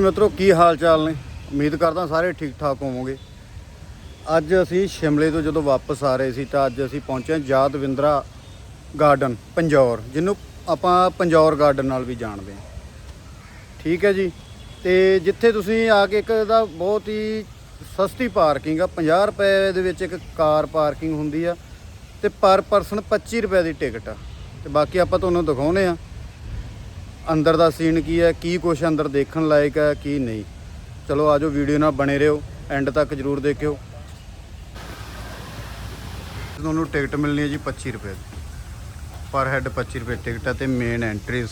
ਮਿੱਤਰੋ, ਕੀ ਹਾਲ ਚਾਲ ਨੇ? ਉਮੀਦ ਕਰਦਾ ਸਾਰੇ ਠੀਕ ਠਾਕ ਹੋਵੋਗੇ। ਅੱਜ ਅਸੀਂ ਸ਼ਿਮਲੇ ਤੋਂ ਜਦੋਂ ਵਾਪਸ ਆ ਰਹੇ ਸੀ ਤਾਂ ਅੱਜ ਅਸੀਂ ਪਹੁੰਚੇ ਹਾਂ ਗਾਰਡਨ, ਪੰਜੌਰ, ਜਿਹਨੂੰ ਆਪਾਂ ਪੰਜੌਰ ਗਾਰਡਨ ਨਾਲ ਵੀ ਜਾਣਦੇ ਹਾਂ। ਠੀਕ ਹੈ ਜੀ? ਤੇ ਜਿੱਥੇ ਤੁਸੀਂ ਆ ਕੇ ਇੱਕ ਦਾ ਬਹੁਤ ਹੀ ਸਸਤੀ ਪਾਰਕਿੰਗ ਆ 50 ਰੁਪਏ ਦੇ ਵਿੱਚ ਇੱਕ ਕਾਰ ਪਾਰਕਿੰਗ ਹੁੰਦੀ ਆ, ਤੇ ਪਰ ਪਰਸਨ 25 ਰੁਪਏ ਦੀ ਟਿਕਟ ਆ। ਤੇ ਬਾਕੀ ਆਪਾਂ ਤੁਹਾਨੂੰ ਦਿਖਾਉਨੇ ਆ ਅੰਦਰ ਦਾ ਸੀਨ ਕੀ ਹੈ, ਕੀ ਕੁਛ ਅੰਦਰ ਦੇਖਣ ਲਾਇਕ ਹੈ, ਕੀ ਨਹੀਂ। ਚਲੋ ਆਜੋ ਵੀਡੀਓ ਨਾਲ ਬਣੇ ਰਹੋ ਐਂਡ ਤੱਕ ਜਰੂਰ ਦੇਖਿਓ। ਤੁਹਾਨੂੰ ਟਿਕਟ ਮਿਲਣੀ ਹੈ ਜੀ 25 ਰੁਪਏ ਪਰ ਹੈਡ 25 ਰੁਪਏ ਟਿਕਟ ਹੈ ਤੇ ਮੇਨ ਐਂਟਰੀਸ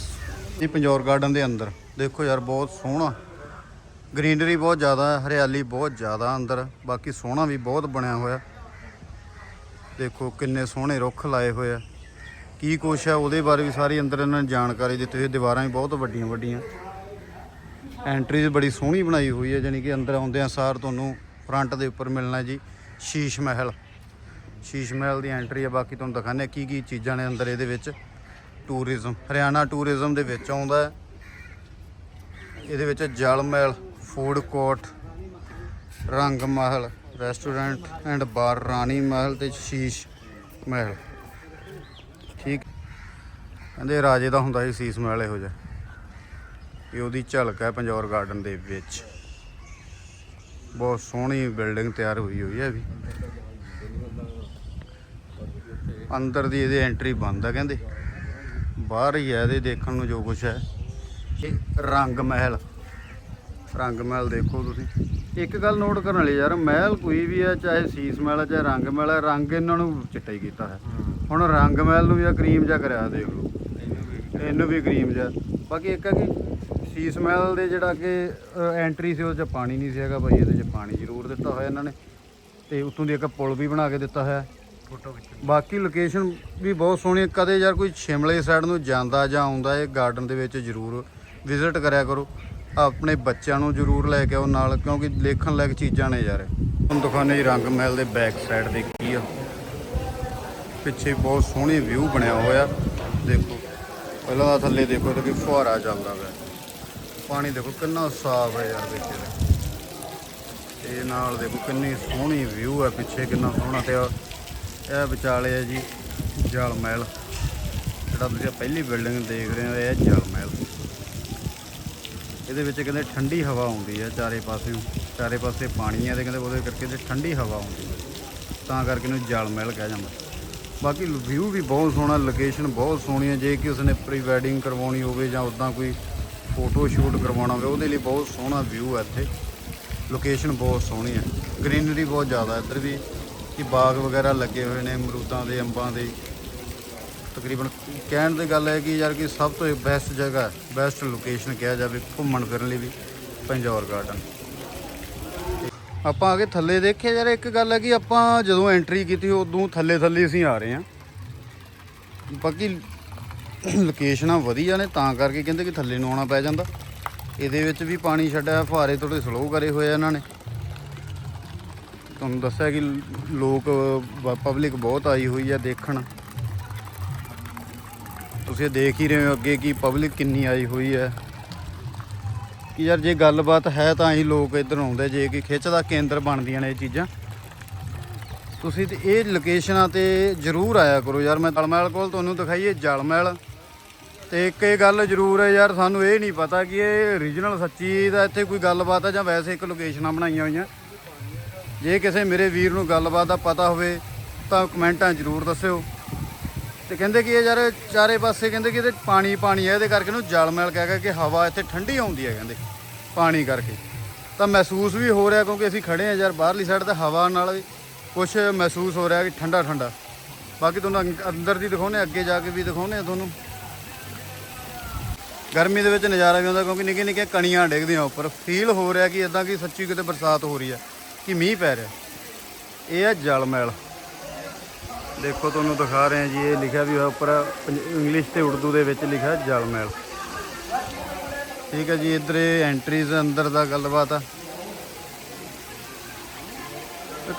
ਇਹ ਪੰਜੌਰ ਗਾਰਡਨ ਦੇ ਅੰਦਰ। ਦੇਖੋ ਯਾਰ, ਬਹੁਤ ਸੋਹਣਾ। ਗ੍ਰੀਨਰੀ ਬਹੁਤ ਜ਼ਿਆਦਾ ਹੈ, ਹਰਿਆਲੀ ਬਹੁਤ ਜ਼ਿਆਦਾ ਅੰਦਰ। ਬਾਕੀ ਸੋਹਣਾ ਵੀ ਬਹੁਤ ਬਣਿਆ ਹੋਇਆ। ਦੇਖੋ ਕਿੰਨੇ ਸੋਹਣੇ ਰੁੱਖ ਲਾਏ ਹੋਏ ਆ। ਕੀ ਕੁਛ ਹੈ ਉਹਦੇ ਬਾਰੇ ਵੀ ਸਾਰੀ ਅੰਦਰ ਇਹਨਾਂ ਨੇ ਜਾਣਕਾਰੀ ਦਿੱਤੀ ਹੋਈ ਦੀਵਾਰਾਂ ਵੀ ਬਹੁਤ ਵੱਡੀਆਂ ਵੱਡੀਆਂ। ਐਂਟਰੀਜ਼ ਬੜੀ ਸੋਹਣੀ ਬਣਾਈ ਹੋਈ ਹੈ, ਜਾਣੀ ਕਿ ਅੰਦਰ ਆਉਂਦਿਆਂ ਸਾਰ ਤੁਹਾਨੂੰ ਫਰੰਟ ਦੇ ਉੱਪਰ ਮਿਲਣਾ ਜੀ, ਸ਼ੀਸ਼ ਮਹਿਲ। ਸ਼ੀਸ਼ ਮਹਿਲ ਦੀ ਐਂਟਰੀ ਹੈ ਬਾਕੀ ਤੁਹਾਨੂੰ ਦਿਖਾਉਂਦੇ ਹਾਂ ਕੀ ਕੀ ਚੀਜ਼ਾਂ ਨੇ ਅੰਦਰ ਇਹਦੇ ਵਿੱਚ। ਟੂਰਿਜ਼ਮ ਹਰਿਆਣਾ ਟੂਰਿਜ਼ਮ ਦੇ ਵਿੱਚ ਆਉਂਦਾ ਹੈ। ਇਹਦੇ ਵਿੱਚ ਜਲ ਮਹਿਲ ਫੂਡ ਕੋਰਟ ਰੰਗ ਮਹਿਲ ਰੈਸਟੋਰੈਂਟ ਐਂਡ ਬਾਰ ਰਾਣੀ ਮਹਿਲ ਤੇ ਸ਼ੀਸ਼ ਮਹਿਲ। ਠੀਕ। ਕਹਿੰਦੇ ਰਾਜੇ ਦਾ ਹੁੰਦਾ ਸੀ ਸੀਸ ਮਹਿਲ ਇਹੋ ਜਿਹਾ। ਇਹ ਉਹਦੀ ਝਲਕ ਹੈ ਪੰਜੌਰ ਗਾਰਡਨ ਦੇ ਵਿੱਚ। ਬਹੁਤ ਸੋਹਣੀ ਬਿਲਡਿੰਗ ਤਿਆਰ ਹੋਈ ਹੋਈ ਹੈ ਵੀ। ਅੰਦਰ ਦੀ ਇਹਦੇ ਐਂਟਰੀ ਬੰਦ ਆ ਕਹਿੰਦੇ। ਬਾਹਰ ਹੀ ਹੈ ਇਹਦੇ ਦੇਖਣ ਨੂੰ ਜੋ ਕੁਝ ਹੈ। ਰੰਗ ਮਹਿਲ ਰੰਗ ਮਹਿਲ ਦੇਖੋ ਤੁਸੀਂ। ਇੱਕ ਗੱਲ ਨੋਟ ਕਰਨ ਲਈ ਯਾਰ, ਮਹਿਲ ਕੋਈ ਵੀ ਹੈ, ਚਾਹੇ ਸੀਸ ਮਹਿਲ ਹੈ, ਚਾਹੇ ਰੰਗ ਮਹਿਲ ਹੈ, ਰੰਗ ਇਹਨਾਂ ਨੂੰ ਚਿੱਟਾ ਹੀ ਕੀਤਾ ਹੈ। ਹੁਣ ਰੰਗ ਮਹਿਲ ਨੂੰ ਵੀ ਆ ਕਰੀਮ ਜਿਹਾ ਕਰਿਆ ਦੇਖ ਲਓ। ਇਹਨੂੰ ਵੀ ਕਰੀਮ ਜਿਹਾ। ਬਾਕੀ ਇੱਕ ਹੈ ਕਿ ਸੀਸ ਮਹਿਲ ਦੇ ਜਿਹੜਾ ਕਿ ਐਂਟਰੀ ਸੀ ਉਹ 'ਚ ਪਾਣੀ ਨਹੀਂ ਸੀ ਹੈਗਾ ਭਾਈ ਇਹਦੇ 'ਚ ਪਾਣੀ ਜ਼ਰੂਰ ਦਿੱਤਾ ਹੋਇਆ ਇਹਨਾਂ ਨੇ। ਤੇ ਉੱਤੋਂ ਦੀ ਇੱਕ ਪੁਲ ਵੀ ਬਣਾ ਕੇ ਦਿੱਤਾ ਹੋਇਆ। ਫੋਟੋ ਬਾਕੀ ਲੋਕੇਸ਼ਨ ਵੀ ਬਹੁਤ ਸੋਹਣੀ ਹੈ। ਕਦੇ ਯਾਰ ਕੋਈ ਸ਼ਿਮਲੇ ਸਾਈਡ ਨੂੰ ਜਾਂਦਾ ਜਾਂ ਆਉਂਦਾ ਇਹ ਗਾਰਡਨ ਦੇ ਵਿੱਚ ਜ਼ਰੂਰ ਵਿਜ਼ਿਟ ਕਰਿਆ ਕਰੋ। ਆਪਣੇ ਬੱਚਿਆਂ ਨੂੰ ਜ਼ਰੂਰ ਲੈ ਕੇ ਆਓ ਨਾਲ ਕਿਉਂਕਿ ਦੇਖਣ ਲਾਇਕ ਚੀਜ਼ਾਂ ਨੇ ਯਾਰ। ਹੁਣ ਦਿਖਾਉਂਦੇ ਜੀ ਰੰਗ ਮਹਿਲ ਦੇ ਬੈਕ ਸਾਈਡ ਦੇ ਕੀ ਆ। ਪਿੱਛੇ ਬਹੁਤ ਸੋਹਣੀ ਵਿਊ ਬਣਿਆ ਹੋਇਆ। ਦੇਖੋ, ਪਹਿਲਾਂ ਤਾਂ ਥੱਲੇ ਦੇਖੋ ਤੇ ਕਿ ਫੁਹਾਰਾ ਚੱਲਦਾ ਪਿਆ। ਪਾਣੀ ਦੇਖੋ ਕਿੰਨਾ ਸਾਫ਼ ਹੈ ਯਾਰ ਪਿੱਛੇ ਇਹਦੇ। ਤੇ ਨਾਲ ਦੇਖੋ ਕਿੰਨੀ ਸੋਹਣੀ ਵਿਊ ਹੈ ਪਿੱਛੇ, ਕਿੰਨਾ ਸੋਹਣਾ ਤੇ ਇਹ ਵਿਚਾਲੇ ਹੈ ਜੀ ਜਲ ਮਹਿਲ। ਜਿਹੜਾ ਤੁਸੀਂ ਪਹਿਲੀ ਬਿਲਡਿੰਗ ਦੇਖ ਰਹੇ ਹੋ, ਇਹ ਜਲ ਮਹਿਲ। ਇਹਦੇ ਵਿੱਚ ਕਹਿੰਦੇ ਠੰਡੀ ਹਵਾ ਆਉਂਦੀ ਹੈ ਚਾਰੇ ਪਾਸਿਓਂ। ਚਾਰੇ ਪਾਸੇ ਪਾਣੀ ਹੈ ਤੇ ਕਹਿੰਦੇ ਉਹਦੇ ਕਰਕੇ ਤੇ ਠੰਡੀ ਹਵਾ ਆਉਂਦੀ ਹੈ। ਤਾਂ ਕਰਕੇ ਇਹਨੂੰ ਜਲ ਮਹਿਲ ਕਿਹਾ ਜਾਂਦਾ। ਬਾਕੀ ਵਿਊ ਵੀ ਬਹੁਤ ਸੋਹਣਾ ਲੋਕੇਸ਼ਨ ਬਹੁਤ ਸੋਹਣੀ ਹੈ। ਜੇ ਕਿਸੇ ਨੇ ਪ੍ਰੀ ਵੈਡਿੰਗ ਕਰਵਾਉਣੀ ਹੋਵੇ ਜਾਂ ਉਦਾਂ ਕੋਈ ਫੋਟੋ ਸ਼ੂਟ ਕਰਵਾਉਣਾ ਹੋਵੇ, ਉਹਦੇ ਲਈ ਬਹੁਤ ਸੋਹਣਾ ਵਿਊ ਹੈ ਇੱਥੇ। ਲੋਕੇਸ਼ਨ ਬਹੁਤ ਸੋਹਣੀ ਹੈ। ਗ੍ਰੀਨਰੀ ਬਹੁਤ ਜ਼ਿਆਦਾ ਇੱਧਰ ਵੀ ਕਿ ਬਾਗ ਵਗੈਰਾ ਲੱਗੇ ਹੋਏ ਨੇ, ਅਮਰੂਦਾਂ ਦੇ, ਅੰਬਾਂ ਦੇ। ਤਕਰੀਬਨ ਕਹਿਣ ਦੀ ਗੱਲ ਹੈ ਕਿ ਯਾਰ ਕਿ ਸਭ ਤੋਂ ਬੈਸਟ ਜਗ੍ਹਾ ਬੈਸਟ ਲੋਕੇਸ਼ਨ ਕਿਹਾ ਜਾਵੇ ਘੁੰਮਣ ਫਿਰਨ ਲਈ ਵੀ ਪੰਜੌਰ ਗਾਰਡਨ ਆਪਾਂ ਆ ਕੇ ਥੱਲੇ ਦੇਖਿਆ ਯਾਰ, ਇੱਕ ਗੱਲ ਹੈ ਕਿ ਆਪਾਂ ਜਦੋਂ ਐਂਟਰੀ ਕੀਤੀ, ਉਦੋਂ ਥੱਲੇ ਥੱਲੇ ਅਸੀਂ ਆ ਰਹੇ ਹਾਂ। ਬਾਕੀ ਲੋਕੇਸ਼ਨਾਂ ਵਧੀਆ ਨੇ, ਤਾਂ ਕਰਕੇ ਕਹਿੰਦੇ ਕਿ ਥੱਲੇ ਨੂੰ ਆਉਣਾ ਪੈ ਜਾਂਦਾ। ਇਹਦੇ ਵਿੱਚ ਵੀ ਪਾਣੀ ਛੱਡਿਆ, ਫੁਹਾਰੇ ਥੋੜੇ ਸਲੋ ਕਰੇ ਹੋਏ ਆ ਇਹਨਾਂ ਨੇ। ਤੁਹਾਨੂੰ ਦੱਸਿਆ ਕਿ ਲੋਕ ਪਬਲਿਕ ਬਹੁਤ ਆਈ ਹੋਈ ਹੈ ਦੇਖਣ। ਤੁਸੀਂ ਦੇਖ ਹੀ ਰਹੇ ਹੋ ਅੱਗੇ ਕਿ ਪਬਲਿਕ ਕਿੰਨੀ ਆਈ ਹੋਈ ਹੈ। ਕਿ ਯਾਰ ਜੇ ਗੱਲਬਾਤ ਹੈ ਤਾਂ ਹੀ ਲੋਕ ਇੱਧਰ ਆਉਂਦੇ, ਜੇ ਕਿ ਖਿੱਚ ਦਾ ਕੇਂਦਰ ਬਣਦੀਆਂ ਨੇ ਇਹ ਚੀਜ਼ਾਂ। ਤੁਸੀਂ ਤੇ ਇਹ ਲੋਕੇਸ਼ਨਾਂ ਤੇ ਜ਼ਰੂਰ ਆਇਆ ਕਰੋ ਯਾਰ, ਮੈਂ ਜਲਮਹਿਲ ਕੋਲ ਤੁਹਾਨੂੰ ਦਿਖਾਈਏ, ਜਲਮਹਿਲ। ਤੇ ਇੱਕ ਇਹ ਗੱਲ ਜ਼ਰੂਰ ਹੈ ਯਾਰ, ਸਾਨੂੰ ਇਹ ਨਹੀਂ ਪਤਾ ਕਿ ਇਹ ਰੀਜਨਲ ਸੱਚੀ ਦਾ ਇੱਥੇ ਕੋਈ ਗੱਲਬਾਤ ਹੈ ਜਾਂ ਵੈਸੇ ਇੱਕ ਲੋਕੇਸ਼ਨਾਂ ਬਣਾਈਆਂ ਹੋਈਆਂ। ਜੇ ਕਿਸੇ ਮੇਰੇ ਵੀਰ ਨੂੰ ਗੱਲਬਾਤ ਦਾ ਪਤਾ ਹੋਵੇ ਤਾਂ ਕਮੈਂਟਾਂ ਜ਼ਰੂਰ ਦੱਸਿਓ। ਤੇ ਕਹਿੰਦੇ ਕਿ ਇਹ ਯਾਰ ਚਾਰੇ ਪਾਸੇ ਕਹਿੰਦੇ ਕਿ ਇਹਦੇ ਪਾਣੀ ਪਾਣੀ ਹੈ, ਇਹਦੇ ਕਰਕੇ ਨੂੰ ਜਲ ਮੈਲ ਕਹਿ ਕਹਿ ਕੇ ਹਵਾ ਇੱਥੇ ਠੰਡੀ ਆਉਂਦੀ ਹੈ ਕਹਿੰਦੇ, ਪਾਣੀ ਕਰਕੇ। ਤਾਂ ਮਹਿਸੂਸ ਵੀ ਹੋ ਰਿਹਾ ਕਿਉਂਕਿ ਅਸੀਂ ਖੜੇ ਆ ਯਾਰ ਬਾਹਰਲੀ ਸਾਈਡ ਤੇ ਹਵਾ ਨਾਲ ਵੀ ਕੁਝ ਮਹਿਸੂਸ ਹੋ ਰਿਹਾ ਕਿ ਠੰਡਾ ਠੰਡਾ। ਬਾਕੀ ਤੁਹਾਨੂੰ ਅੰਗ- ਅੰਦਰ ਦੀ ਦਿਖਾਉਨੇ ਅੱਗੇ ਜਾ ਕੇ ਵੀ ਦਿਖਾਉਨੇ ਆ ਤੁਹਾਨੂੰ। ਗਰਮੀ ਦੇ ਵਿੱਚ ਨਜ਼ਾਰਾ ਵੀ ਆਉਂਦਾ ਕਿਉਂਕਿ ਨਿੱਕੇ ਨਿੱਕੇ ਕਣੀਆਂ ਡਿੱਗਦੀਆਂ ਉੱਪਰ। ਫੀਲ ਹੋ ਰਿਹਾ ਕਿ ਇਦਾਂ ਕਿ ਸੱਚੀ ਕਿਤੇ ਬਰਸਾਤ ਹੋ ਰਹੀ ਹੈ, ਕਿ ਮੀਂਹ ਪੈ ਰਿਹਾ। ਇਹ ਹੈ ਜਲ ਮਹਿਲ ਦੇਖੋ, ਤੁਹਾਨੂੰ ਦਿਖਾ ਰਹੇ ਹਾਂ ਜੀ, ਇਹ ਲਿਖਿਆ ਵੀ ਹੋਇਆ ਉੱਪਰ ਇੰਗਲਿਸ਼ ਤੇ ਉਰਦੂ ਦੇ ਵਿੱਚ ਲਿਖਿਆ ਜਲ ਮਹਿਲ ਠੀਕ ਹੈ ਜੀ, ਇੱਧਰ ਇਹ ਐਂਟਰੀਜ਼ ਅੰਦਰ ਦਾ ਗੱਲਬਾਤ ਆ।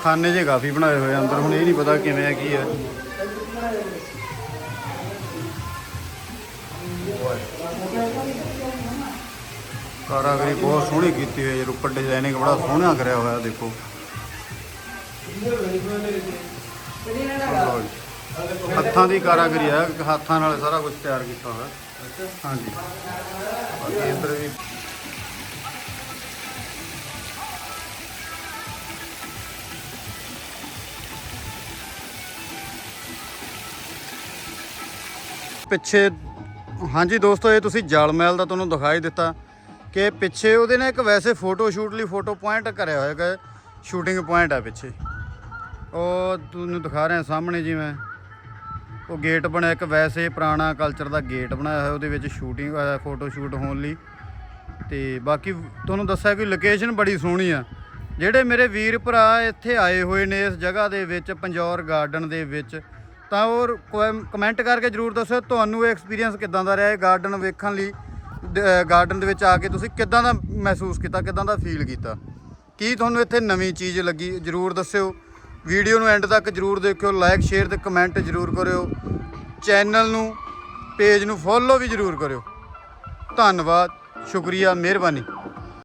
ਖਾਨੇ ਜੇ ਕਾਫੀ ਬਣਾਏ ਹੋਏ ਅੰਦਰ ਹੁਣ ਇਹ ਨਹੀਂ ਪਤਾ ਕਿਵੇਂ ਆ, ਕੀ ਆ। ਕਾਰਾਗਰੀ ਬਹੁਤ ਸੋਹਣੀ ਕੀਤੀ ਹੋਈ ਹੈ ਰੁਪੜ ਡਿਜ਼ਾਈਨਿੰਗ ਬੜਾ ਸੋਹਣਾ ਕਰਿਆ ਹੋਇਆ, ਦੇਖੋ। ਲਓ ਜੀ। ਹੱਥਾਂ ਦੀ ਕਾਰਾਗਰੀ ਹੈ ਹੱਥਾਂ ਨਾਲ ਸਾਰਾ ਕੁਝ ਤਿਆਰ ਕੀਤਾ ਹੋਇਆ ਹਾਂਜੀ ਬਾਕੀ ਇੱਧਰ ਵੀ ਪਿੱਛੇ, ਹਾਂਜੀ ਦੋਸਤੋ, ਇਹ ਤੁਸੀਂ ਜਲ ਮਹਿਲ ਦਾ ਤੁਹਾਨੂੰ ਦਿਖਾਈ ਦਿੱਤਾ ਕਿ ਪਿੱਛੇ ਉਹਦੇ ਨਾਲ ਇੱਕ ਵੈਸੇ ਫੋਟੋ ਸ਼ੂਟ ਲਈ ਫੋਟੋ ਪੁਆਇੰਟ ਕਰਿਆ ਹੋਇਆ ਹੈ ਸ਼ੂਟਿੰਗ ਪੁਆਇੰਟ ਹੈ ਪਿੱਛੇ ਉਹ ਤੁਹਾਨੂੰ ਦਿਖਾ ਰਿਹਾ ਸਾਹਮਣੇ ਜਿਵੇਂ। ਉਹ ਗੇਟ ਬਣਿਆ ਇੱਕ ਵੈਸੇ ਪੁਰਾਣਾ ਕਲਚਰ ਦਾ ਗੇਟ ਬਣਾਇਆ ਹੋਇਆ, ਉਹਦੇ ਵਿੱਚ ਸ਼ੂਟਿੰਗ ਫੋਟੋ ਸ਼ੂਟ ਹੋਣ ਲਈ। ਤੇ ਬਾਕੀ ਤੁਹਾਨੂੰ ਦੱਸਿਆ ਕਿ ਲੋਕੇਸ਼ਨ ਬੜੀ ਸੋਹਣੀ ਆ। ਜਿਹੜੇ ਮੇਰੇ ਵੀਰ ਭਰਾ ਇੱਥੇ ਆਏ ਹੋਏ ਨੇ ਇਸ ਜਗ੍ਹਾ ਦੇ ਵਿੱਚ ਪੰਜੌਰ ਗਾਰਡਨ ਦੇ ਵਿੱਚ, ਤਾਂ ਉਹ ਕਮੈਂਟ ਕਰਕੇ ਜਰੂਰ ਦੱਸਿਓ, ਤੁਹਾਨੂੰ ਇਹ ਐਕਸਪੀਰੀਅੰਸ ਕਿੱਦਾਂ ਦਾ ਰਿਹਾ ਇਹ ਗਾਰਡਨ ਵੇਖਣ ਲਈ? ਗਾਰਡਨ ਦੇ ਵਿੱਚ ਆ ਕੇ ਤੁਸੀਂ ਕਿੱਦਾਂ ਦਾ ਮਹਿਸੂਸ ਕੀਤਾ, ਕਿੱਦਾਂ ਦਾ ਫੀਲ ਕੀਤਾ? ਕੀ ਤੁਹਾਨੂੰ ਇੱਥੇ ਨਵੀਂ ਚੀਜ਼ ਲੱਗੀ? ਜਰੂਰ ਦੱਸਿਓ। ਵੀਡੀਓ ਨੂੰ ਐਂਡ ਤੱਕ ਜਰੂਰ ਦੇਖਿਓ ਲਾਈਕ ਸ਼ੇਅਰ ਤੇ ਕਮੈਂਟ ਜਰੂਰ ਕਰਿਓ। ਚੈਨਲ ਨੂੰ ਪੇਜ ਨੂੰ ਫੋਲੋ ਵੀ ਜਰੂਰ ਕਰਿਓ। ਧੰਨਵਾਦ, ਸ਼ੁਕਰੀਆ, ਮਿਹਰਬਾਨੀ।